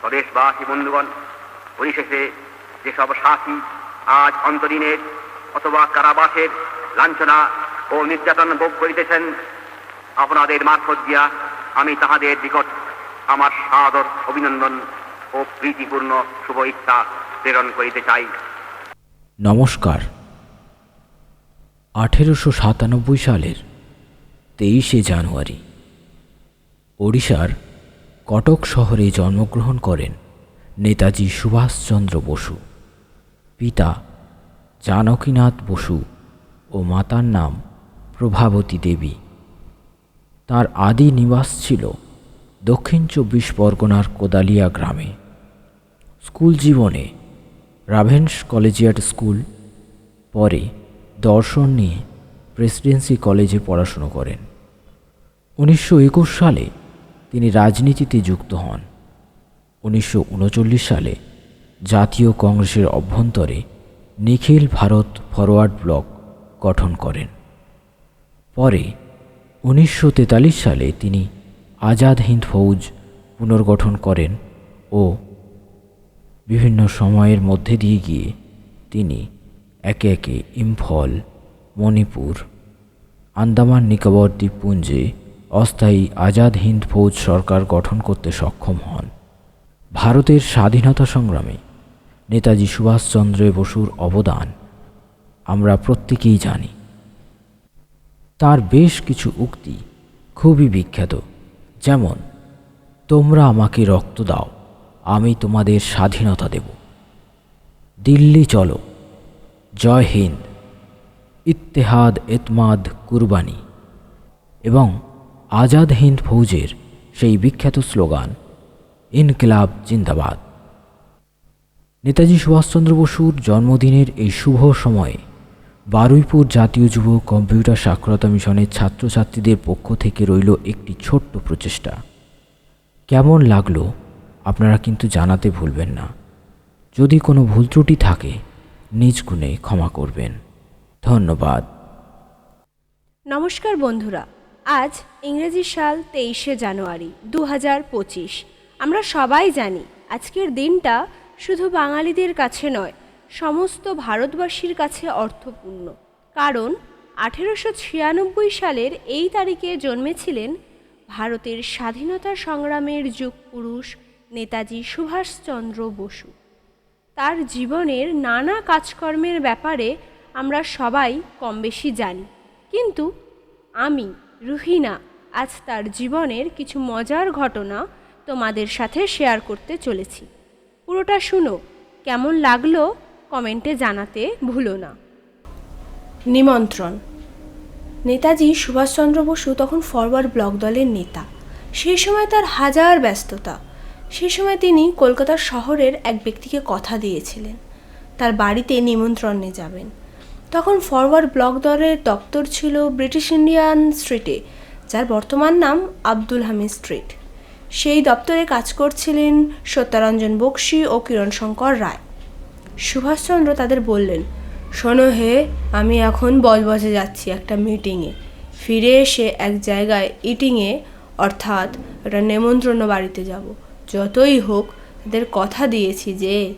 স্বদেশবাসী বন্ধুগণ, পরিশেষে যেসব সাথী আজ অন্তরীণের অথবা কারাবাসের লাঞ্ছনা ও নির্যাতন ভোগ করিতেছেন, আপনাদের মারফত দিয়া আমি তাহাদের নিকট আমার সাদর অভিনন্দন ও প্রীতিপূর্ণ শুভ ইচ্ছা প্রেরণ করিতে চাই। নমস্কার। আঠেরোশো সাতানব্বই সালের তেইশে জানুয়ারি, ওড়িশার কটক শহরে জন্মগ্রহণ করেন নেতাজি সুভাষচন্দ্র বসু। পিতা জানকীনাথ বসু ও মাতার নাম প্রভাবতী দেবী। তার আদি নিবাস ছিল দক্ষিণ চব্বিশ পরগনার কোদালিয়া গ্রামে। স্কুল জীবনে রাভেন্স কলেজিয়েট স্কুল, পরে দর্শন নিয়ে প্রেসিডেন্সি কলেজে পড়াশুনো করেন। উনিশশো একুশ সালে তিনি রাজনীতিতে যুক্ত হন। উনিশশো উনচল্লিশ সালে জাতীয় কংগ্রেসের অভ্যন্তরে নিখিল ভারত ফরওয়ার্ড ব্লক গঠন করেন। পরে উনিশশো তেতাল্লিশ সালে তিনি আজাদ হিন্দ ফৌজ পুনর্গঠন করেন ও বিভিন্ন সময়ের মধ্যে দিয়ে গিয়ে তিনি একে একে ইম্ফল, মণিপুর, আন্দামান নিকোবর দ্বীপপুঞ্জে অস্থায়ী আজাদ হিন্দ ফৌজ সরকার গঠন করতে সক্ষম হন। ভারতের স্বাধীনতা সংগ্রামে নেতাজি সুভাষচন্দ্র বসুর অবদান আমরা প্রত্যেকেই জানি। তার বেশ কিছু উক্তি খুবই বিখ্যাত, যেমন, তোমরা আমাকে রক্ত দাও, আমি তোমাদের স্বাধীনতা দেব। দিল্লি চলো, জয় হিন্দ, ইত্তেহাদ এতমাদ কুরবানি। এবং আজাদ হিন্দ ফৌজের সেই বিখ্যাত স্লোগান, ইনকিলাব জিন্দাবাদ। নেতাজি সুভাষচন্দ্র বসুর জন্মদিনের এই শুভ সময়ে বারুইপুর জাতীয় যুব কম্পিউটার সাক্ষরতা মিশনের ছাত্রছাত্রীদের পক্ষ থেকে রইল একটি ছোট্ট প্রচেষ্টা। কেমন লাগল আপনারা কিন্তু জানাতে ভুলবেন না। যদি কোনো ভুল ত্রুটি থাকে, নিজ গুণে ক্ষমা করবেন। ধন্যবাদ। নমস্কার বন্ধুরা আজ ইংরেজি সাল তেইশে জানুয়ারি দু হাজার পঁচিশ। আমরা সবাই জানি আজকের দিনটা শুধু বাঙালিদের কাছে নয়, সমস্ত ভারতবাসীর কাছে অর্থপূর্ণ। কারণ আঠেরোশো ছিয়ানব্বই সালের এই তারিখে জন্মেছিলেন ভারতের স্বাধীনতা সংগ্রামের যুগ পুরুষ নেতাজি সুভাষচন্দ্র বসু। তার জীবনের নানা কাজকর্মের ব্যাপারে আমরা সবাই কম বেশি জানি। কিন্তু আমি রুহিনা, আজ তার জীবনের কিছু মজার ঘটনা তোমাদের সাথে শেয়ার করতে চলেছি। পুরোটা শুনো, কেমন লাগল কমেন্টে জানাতে ভুলো না। নিমন্ত্রণ। নেতাজি সুভাষচন্দ্র বসু তখন ফরওয়ার্ড ব্লক দলের নেতা। সেই সময় তার হাজার ব্যস্ততা। সেই সময় তিনি কলকাতা শহরের এক ব্যক্তিকে কথা দিয়েছিলেন। তার বাড়িতে নিমন্ত্রণে যাবেন। তখন ফরওয়ার্ড ব্লক দলের দপ্তর ছিল ব্রিটিশ ইন্ডিয়ান স্ট্রিটে, যার বর্তমান নাম আব্দুল হামিদ স্ট্রিট। সেই দপ্তরে কাজ করছিলেন সত্যারঞ্জন বক্সি ও কিরণ শঙ্কর রায়। সুভাষচন্দ্র তাদের বললেন, শোনো হে, আমি এখন বজবজে যাচ্ছি একটা মিটিংয়ে। ফিরে এসে এক জায়গায় ইটিংয়ে, অর্থাৎ একটা নেমন্ত্রণ বাড়িতে যাব। যতই হোক, তাদের কথা দিয়েছি যে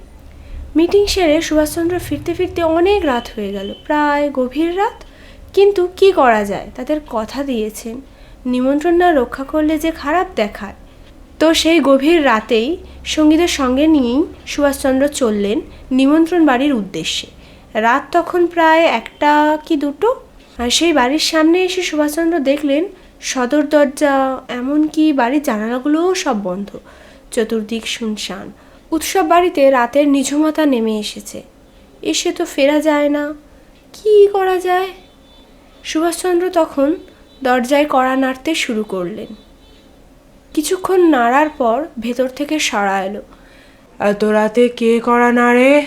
মিটিং সেরে সুভাষচন্দ্র ফিরতে ফিরতে অনেক রাত হয়ে গেল। প্রায় গভীর রাত। কিন্তু কি করা যায়? তাদের কথা দিয়েছেন। নিমন্ত্রণ না রক্ষা করলে যে খারাপ দেখায়। তো সেই গভীর রাতেই সঙ্গীদের সঙ্গে নিয়েই সুভাষচন্দ্র চললেন নিমন্ত্রণ বাড়ির উদ্দেশ্যে। রাত তখন প্রায় একটা কি দুটো? আর সেই বাড়ির সামনে এসে সুভাষচন্দ্র দেখলেন, সদর দরজা, এমনকি বাড়ির জানালাগুলোও সব বন্ধ। চতুর্দিক শুনশান। উৎসব বাড়িতে রাতের নিঝুমতা নেমে এসেছে। এসে তো ফেরা যায় না। কি করা যায়? সুভাষচন্দ্র তখন দরজায় কড়া নাড়তে শুরু করলেন। কিছুক্ষণ নাড়ার পর ভেতর থেকে সাড়া এলো। এত রাতে কে করা নাড়ে?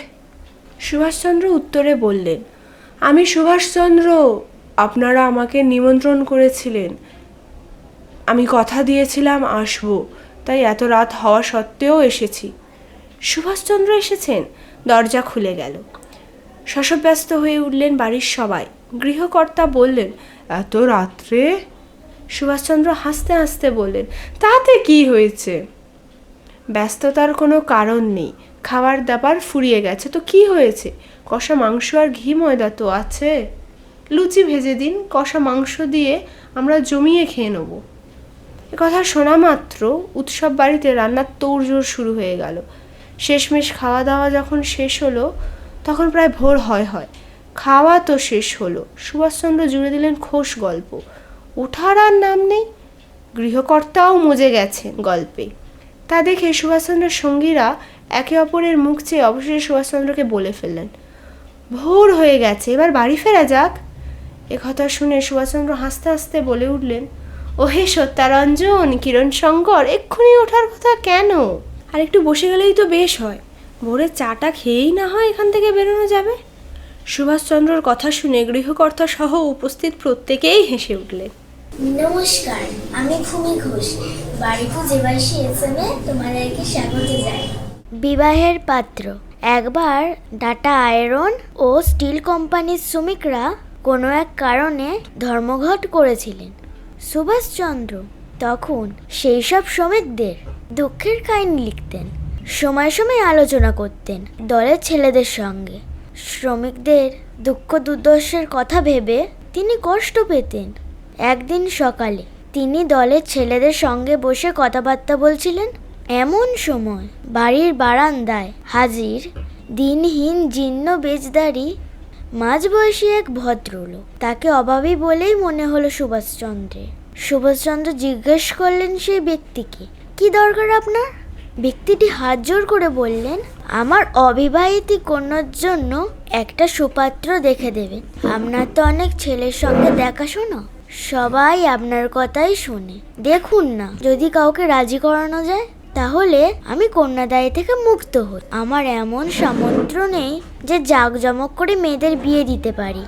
সুভাষচন্দ্র উত্তরে বললেন আমি সুভাষচন্দ্র। আপনারা আমাকে নিমন্ত্রণ করেছিলেন। আমি কথা দিয়েছিলাম আসব। তাই এত রাত হওয়া সত্ত্বেও এসেছি। সুভাষচন্দ্র এসেছেন? দরজা খুলে গেল। শশব্যস্ত হয়ে উঠলেন বাড়ির সবাই। গৃহকর্তা বললেন, এত রাত্রে? সুভাষচন্দ্র হাসতে হাসতে বললেন, তাতে কি হয়েছে? ব্যস্ততার কোনো কারণ নেই। খাবার দাবার ফুরিয়ে গেছে। তো কি হয়েছে? কষা মাংস আর ঘি ময়দা তো আছে। লুচি ভেজে দিন। কষা মাংস দিয়ে আমরা জমিয়ে খেয়ে নেব। কথা শোনা মাত্র উৎসব বাড়িতে রান্নার তোড়জোড় শুরু হয়ে গেল। শেষমেশ খাওয়া দাওয়া যখন শেষ হলো, তখন প্রায় ভোর হয় হয়। খাওয়া তো শেষ হলো। সুভাষচন্দ্র জুড়ে দিলেন খোশ গল্প। ওঠার আর নাম নেই, গৃহকর্তাও মজে গেছেন গল্পে। তা দেখে সুভাষচন্দ্রের সঙ্গীরা একে অপরের মুখ চেয়ে অবশেষে সুভাষচন্দ্রকে বলে ফেললেন, ভোর হয়ে গেছে, এবার বাড়ি ফেরা যাক? এ কথা শুনে সুভাষচন্দ্র হাসতে হাসতে বলে উঠলেন, ওহে সত্যারঞ্জন কিরণ শঙ্কর এক্ষুনি ওঠার কথা কেন? আর একটু বসে গেলেই তো বেশ হয়। ভোরে চাটা খেয়েই না হয় এখান থেকে বেরোনো যাবে? সুভাষচন্দ্রর কথা শুনে গৃহকর্তা সহ উপস্থিত প্রত্যেকেই হেসে উঠলেন। নমস্কার আমি ভূমি ঘোষ। বাড়ি খুঁজে বাসি এসএমে তোমাদেরকে স্বাগত জানাই। বিবাহের পাত্র। একবার ডাটা আয়রন ও স্টিল কোম্পানির শ্রমিকরা কোনো এক কারণে ধর্মঘট করেছিলেন। সুভাষচন্দ্র তখন সেই সব শ্রমিকদের দুঃখের কাহিনী লিখতেন, সময় সময় আলোচনা করতেন দলের ছেলেদের সঙ্গে। শ্রমিকদের দুঃখ দুর্দশার কথা ভেবে তিনি কষ্ট পেতেন। একদিন সকালে তিনি দলের ছেলেদের সঙ্গে বসে কথাবার্তা বলছিলেন, এমন সময় বাড়ির বারান্দায় হাজির দিনহীন জীর্ণ বেজদারি মাঝবয়সী এক ভদ্রলোক। তাকে অভাবী বলেই মনে হলো সুভাষচন্দ্রের। সুভাষচন্দ্র জিজ্ঞেস করলেন সেই ব্যক্তিকে কি দরকার আপনার? ব্যক্তিটি হাত জোর করে বললেন, আমার অবিবাহিত কন্যার জন্য একটা সুপাত্র দেখে দেবেন। আপনার তো অনেক ছেলের সঙ্গে দেখাশোনা। সবাই আপনার কথাই শোনে। দেখুন না, যদি কাউকে রাজি করানো যায়, তাহলে আমি কন্যাদায়ী থেকে মুক্ত হই। আমার এমন সামর্থ্য নেই যে জাঁকজমক করে মেয়েদের বিয়ে দিতে পারি।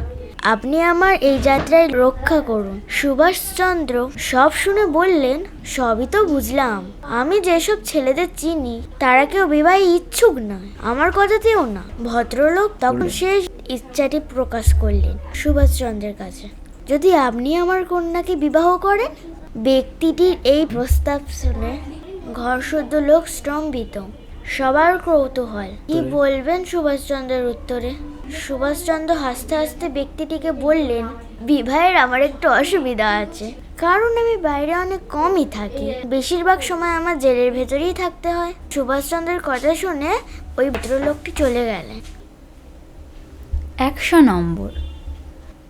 আপনি আমার এই যাত্রায় রক্ষা করুন। সুভাষচন্দ্র সব শুনে বললেন সবই তো বুঝলাম। আমি যেসব ছেলেদের চিনি তারা কেউ বিবাহে ইচ্ছুক নয়। আমার কথাতেও না। ভদ্রলোক তখন শেষ ইচ্ছাটি প্রকাশ করলেন সুভাষচন্দ্রের কাছে। যদি আপনি আমার কন্যাকে বিবাহ করেন? ব্যক্তিটির এই প্রস্তাব শুনে ঘর সদ্য লোক স্তম্ভিত। সবার কৌতূহল। কি বলবেন সুভাষচন্দ্রের উত্তরে? সুভাষচন্দ্র হাসতে হাসতে ব্যক্তিটিকে বললেন, বিবাহের আমার একটু অসুবিধা আছে। কারণ আমি বাইরে অনেক কমই থাকি। বেশিরভাগ সময় আমার জেলের ভেতরেই থাকতে হয়। সুভাষচন্দ্রের কথা শুনে ওই ভদ্রলোকটি চলে গেলেন। একশো নম্বর।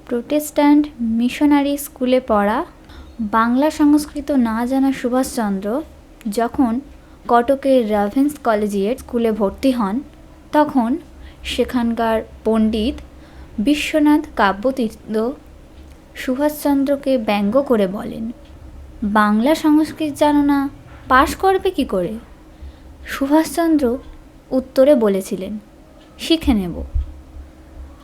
প্রোটেস্ট্যান্ট মিশনারি স্কুলে পড়া বাংলা সংস্কৃত না জানা সুভাষচন্দ্র যখন কটকের রাভেন্স কলেজিয়েট স্কুলে ভর্তি হন, তখন সেখানকার পণ্ডিত বিশ্বনাথ কাব্যতীর্থ সুভাষচন্দ্রকে ব্যঙ্গ করে বলেন, বাংলা সংস্কৃত জানো না, পাশ করবে কি করে? সুভাষচন্দ্র উত্তরে বলেছিলেন, শিখে নেব।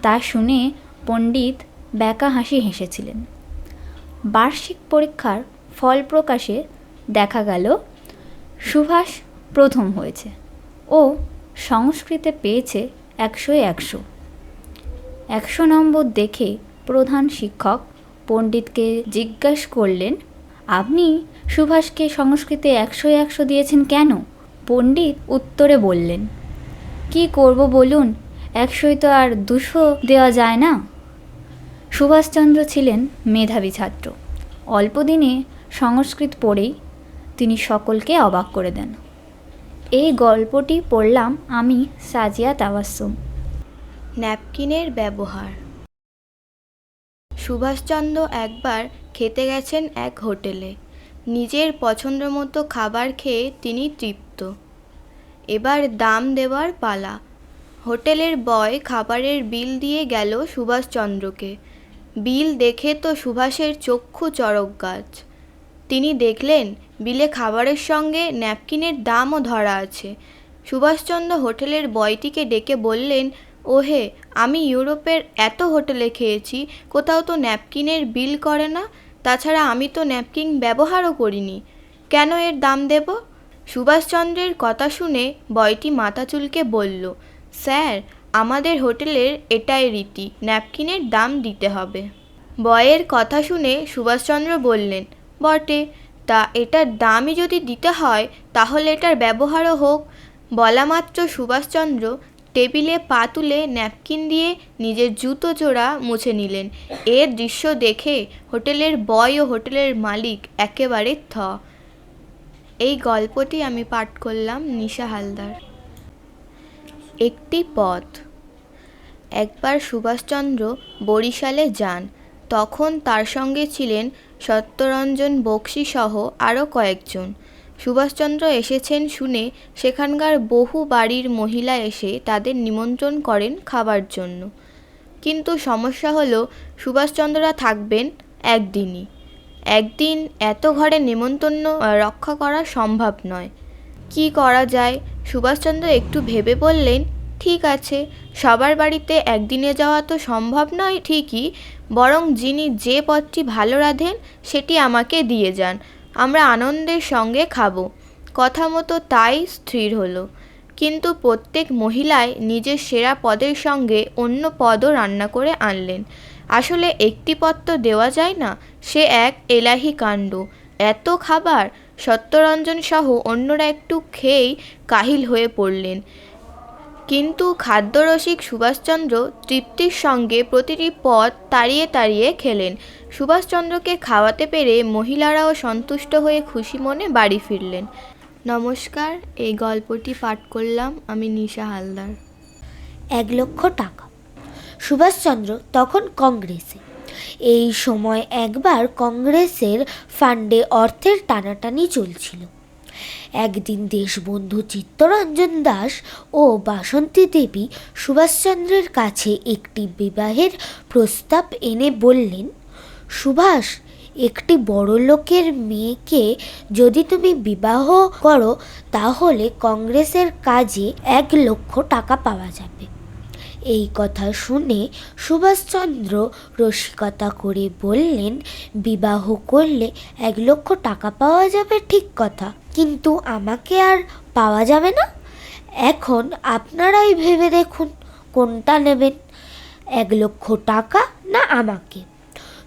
তা শুনে পণ্ডিত ব্যাকা হাসি হেসেছিলেন। বার্ষিক পরীক্ষার ফল প্রকাশে দেখা গেল, সুভাষ প্রথম হয়েছে ও সংস্কৃতে পেয়েছে একশোয় একশো। একশো নম্বর দেখে প্রধান শিক্ষক পণ্ডিতকে জিজ্ঞাস করলেন, আপনি সুভাষকে সংস্কৃতে একশোয় একশো দিয়েছেন কেন? পণ্ডিত উত্তরে বললেন, কি করব বলুন, একশোই তো আর দুশো দেওয়া যায় না। সুভাষচন্দ্র ছিলেন মেধাবী ছাত্র। অল্পদিনে সংস্কৃত পড়েই তিনি সকলকে অবাক করে দেন। এই গল্পটি পড়লাম আমি সাজিয়া তাবাসুম ন্যাপকিনের ব্যবহার। সুভাষচন্দ্র একবার খেতে গেছেন এক হোটেলে। নিজের পছন্দ মতো খাবার খেয়ে তিনি তৃপ্ত। এবার দাম দেওয়ার পালা। হোটেলের বয় খাবারের বিল দিয়ে গেল সুভাষচন্দ্রকে। বিল দেখে তো সুভাষের চক্ষু চড়ক গাছ। তিনি দেখলেন বিলে খাবারের সঙ্গে ন্যাপকিনের দামও ধরা আছে। সুভাষচন্দ্র হোটেলের বয়টিকে ডেকে বললেন, ওহে, আমি ইউরোপের এত হোটেলে খেয়েছি, কোথাও তো ন্যাপকিনের বিল করে না, তাছাড়া আমি তো ন্যাপকিন ব্যবহারও করিনি। কেন এর দাম দেব? সুভাষচন্দ্রের কথা শুনে বয়টি মাথা চুলকে বলল, স্যার, আমাদের হোটেলের এটাই রীতি, ন্যাপকিনের দাম দিতে হবে। বয়ের কথা শুনে সুভাষচন্দ্র বললেন বটে। তা এটার দামই যদি দিতে হয়, তাহলে এটার ব্যবহারও হোক। বলা মাত্র সুভাষচন্দ্র টেবিলে পা তুলে ন্যাপকিন দিয়ে নিজের জুতো জোড়া মুছে নিলেন। এর দৃশ্য দেখে হোটেলের বয় ও হোটেলের মালিক একেবারে থ। এই গল্পটি আমি পাঠ করলাম নিশা হালদার। একটি পথ। একবার সুভাষচন্দ্র বরিশালে যান। তখন তার সঙ্গে ছিলেন সত্যরঞ্জন বক্সি সহ আরও কয়েকজন। সুভাষচন্দ্র এসেছেন শুনে সেখানকার বহু বাড়ির মহিলা এসে তাদের নিমন্ত্রণ করেন খাবার জন্য। কিন্তু সমস্যা হলো, সুভাষচন্দ্ররা থাকবেন একদিনই। একদিন এত ঘরে নেমন্তন্ন রক্ষা করা সম্ভব নয়। কি করা যায়? সুভাষচন্দ্র একটু ভেবে বললেন ঠিক আছে, সবার বাড়িতে একদিনে যাওয়া তো সম্ভব নয় ঠিকই, বরং যিনি যে পদটি ভালো রাঁধেন সেটি আমাকে দিয়ে যান, আমরা আনন্দের সঙ্গে খাব। কথা মতো তাই স্থির হলো। কিন্তু প্রত্যেক মহিলাই নিজের সেরা পদের সঙ্গে অন্য পদও রান্না করে আনলেন। আসলে একটি পদ তো দেওয়া যায় না, সে এক এলাহি কাণ্ড। এত খাবার সত্যরঞ্জন সহ অন্যরা একটু খেয়েই কাহিল হয়ে পড়লেন। কিন্তু খাদ্যরসিক সুভাষচন্দ্র তৃপ্তির সঙ্গে প্রতিটি পদ তাড়িয়ে তাড়িয়ে খেলেন। সুভাষচন্দ্রকে খাওয়াতে পেরে মহিলারাও সন্তুষ্ট হয়ে খুশি মনে বাড়ি ফিরলেন। নমস্কার, এই গল্পটি পাঠ করলাম আমি নিশা হালদার। এক লক্ষ টাকা। সুভাষচন্দ্র তখন কংগ্রেসে। এই সময় একবার কংগ্রেসের ফান্ডে অর্থের টানাটানি চলছিল। একদিন দেশবন্ধু চিত্তরঞ্জন দাস ও বাসন্তী দেবী সুভাষচন্দ্রের কাছে একটি বিবাহের প্রস্তাব এনে বললেন, সুভাষ, একটি বড় লোকের মেয়েকে যদি তুমি বিবাহ করো, তাহলে কংগ্রেসের কাজে এক লক্ষ টাকা পাওয়া যাবে। এই কথা শুনে সুভাষচন্দ্র রসিকতা করে বললেন, বিবাহ করলে এক লক্ষ টাকা পাওয়া যাবে, ঠিক কথা। কিন্তু আমাকে আর পাওয়া যাবে না। এখন আপনারাই ভেবে দেখুন, কোনটা নেবেন? এক লক্ষ টাকা না আমাকে?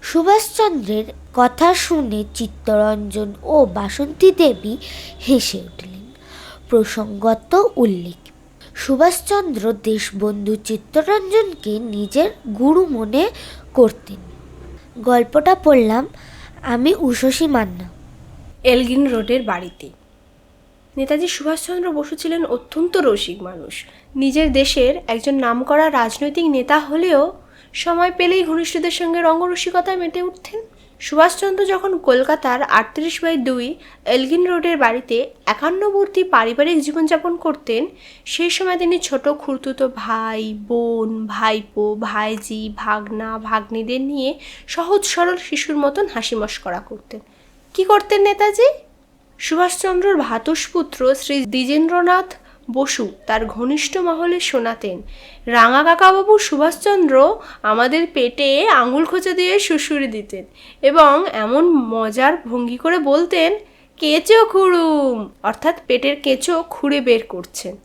সুভাষচন্দ্রের কথা শুনে চিত্তরঞ্জন ও বাসন্তী দেবী হেসে উঠলেন। প্রসঙ্গত উল্লেখ সুভাষচন্দ্র দেশবন্ধু চিত্তরঞ্জনকে নিজের গুরু মনে করতেন। গল্পটা পড়লাম আমি উষসী মান্না। এলগিন রোডের বাড়িতে। নেতাজি সুভাষচন্দ্র বসু ছিলেন অত্যন্ত রসিক মানুষ। নিজের দেশের একজন নামকরা রাজনৈতিক নেতা হলেও সময় পেলেই ঘনিষ্ঠদের সঙ্গে রঙ্গরসিকতায় মেতে উঠতেন। সুভাষচন্দ্র যখন কলকাতার আটত্রিশ বাই দুই এলগিন রোডের বাড়িতে একান্নবর্তী পারিবারিক জীবনযাপন করতেন সেই সময় তিনি ছোট খুড়তুতো ভাই, বোন, ভাইপো, ভাইজি, ভাগনা, ভাগ্নিদের নিয়ে সহজ সরল শিশুর মতন হাসি মস্করা করতেন। কি করতেন নেতাজি? সুভাষচন্দ্রর ভাতুষপুত্র শ্রী দ্বিজেন্দ্রনাথ বসু তার ঘনিষ্ঠ মহলে শোনাতেন। রাঙা কাকাবাবু সুভাষচন্দ্র আমাদের পেটে আঙুল খোঁচা দিয়ে সুসুরি দিতেন এবং এমন মজার ভঙ্গি করে বলতেন, কেঁচো খুঁড়ুম! অর্থাৎ পেটের কেঁচো খুঁড়ে বের করছেন।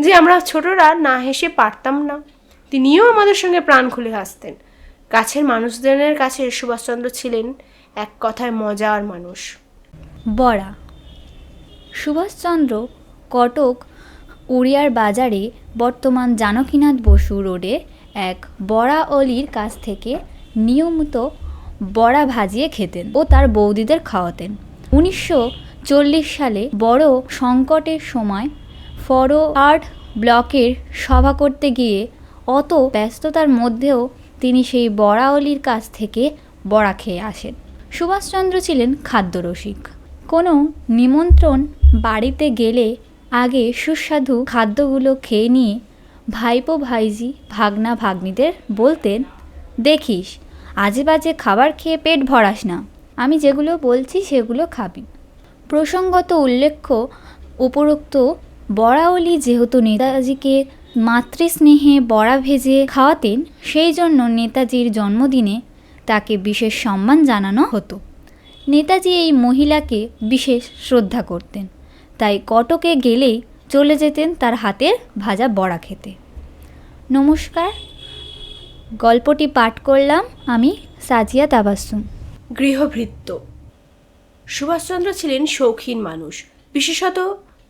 যে আমরা ছোটরা না হেসে পারতাম না। তিনিও আমাদের সঙ্গে প্রাণ খুলে হাসতেন। কাছের মানুষজনের কাছে সুভাষচন্দ্র ছিলেন এক কথায় মজার মানুষ। বড়া। সুভাষচন্দ্র কটক উড়িয়ার বাজারে বর্তমান জানকীনাথ বসু রোডে এক বড়া অলির কাছ থেকে নিয়মিত বড়া ভাজিয়ে খেতেন ও তার বৌদিদের খাওয়াতেন। উনিশশো চল্লিশ সালে বড় সংকটের সময় ফরওয়ার্ড ব্লকের সভা করতে গিয়ে অত ব্যস্ততার মধ্যেও তিনি সেই বড়া অলির কাছ থেকে বড়া খেয়ে আসেন। সুভাষচন্দ্র ছিলেন খাদ্যরসিক। কোনো নিমন্ত্রণ বাড়িতে গেলে আগে সুস্বাদু খাদ্যগুলো খেয়ে নিয়ে ভাইপো ভাইজি ভাগনা ভাগ্নিদের বলতেন, দেখিস, আজে বাজে খাবার খেয়ে পেট ভরাস না, আমি যেগুলো বলছি সেগুলো খাবি। প্রসঙ্গত উল্লেখ্য, উপরোক্ত বড়াওলি যেহেতু নেতাজিকে মাতৃস্নেহে বড়া ভেজে খাওয়াতেন, সেই জন্য নেতাজির জন্মদিনে তাকে বিশেষ সম্মান জানানো হতো। নেতাজি এই মহিলাকে বিশেষ শ্রদ্ধা করতেন। তাই কটকে গেলেই চলে যেতেন তার হাতের ভাজা বড়া খেতে। নমস্কার, গল্পটি পাঠ করলাম আমি সাজিয়া তাবাসুম। গৃহভৃত্য সুভাষচন্দ্র ছিলেন শৌখিন মানুষ, বিশেষত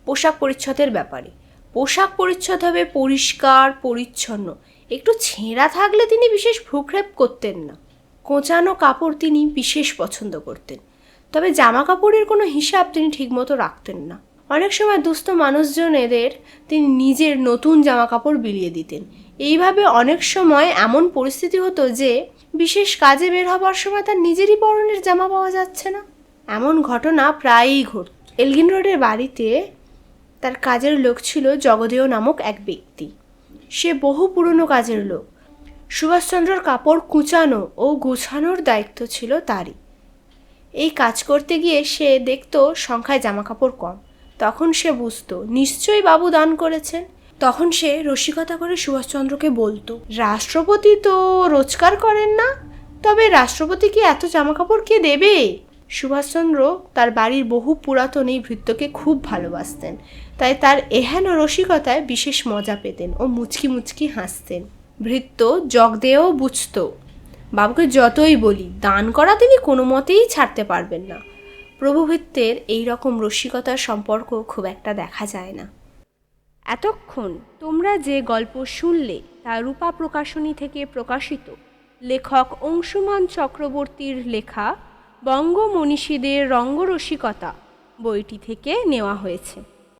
পোশাক পরিচ্ছদের ব্যাপারে। পোশাক পরিচ্ছদ হবে পরিষ্কার, পরিচ্ছন্ন। একটু ছেঁড়া থাকলে তিনি বিশেষ ভ্রুক্ষেপ করতেন না। কোঁচানো কাপড় তিনি বিশেষ পছন্দ করতেন। তবে জামা কাপড়ের কোনো হিসাব তিনি ঠিকমতো রাখতেন না। অনেক সময় দুস্থ মানুষজনেদের তিনি নিজের নতুন জামা কাপড় বিলিয়ে দিতেন। এইভাবে অনেক সময় এমন পরিস্থিতি হতো যে, বিশেষ কাজে বের হবার সময় তার নিজেরই পরনের জামা পাওয়া যাচ্ছে না। এমন ঘটনা প্রায়ই ঘটত এলগিন রোডের বাড়িতে তার কাজের লোক ছিল জগদেয় নামক এক ব্যক্তি। সে বহু পুরনো কাজের লোক। সুভাষচন্দ্রর কাপড় কুচানো ও গোছানোর দায়িত্ব ছিল তারই। এই কাজ করতে গিয়ে সে দেখতো সংখ্যায় জামা কাপড় কম। তখন সে বুঝতো, নিশ্চয়ই বাবু দান করেছেন। তখন সে রসিকতা করে সুভাষচন্দ্রকে বলতো, রাষ্ট্রপতি তো রোজগার করেন না, তবে রাষ্ট্রপতিকে এত জামা কাপড় কে দেবে? সুভাষচন্দ্র তার বাড়ির বহু পুরাতন এই ভৃত্যকে খুব ভালোবাসতেন। তাই তার এহেন রসিকতায় বিশেষ মজা পেতেন ও মুচকি মুচকি হাসতেন। ভৃত্য জগদেও বুঝত, বাবুকে যতই বলি, দান করা তিনি কোনো মতেই ছাড়তে পারবেন না। প্রভুভৃত্যের এই রকম রসিকতার সম্পর্ক খুব একটা দেখা যায় না। এতক্ষণ তোমরা যে গল্প শুনলে তা রূপা প্রকাশনী থেকে প্রকাশিত। লেখক অংশুমান চক্রবর্তীর লেখা বঙ্গ মনীষীদের রঙ্গরসিকতা বইটি থেকে নেওয়া হয়েছে।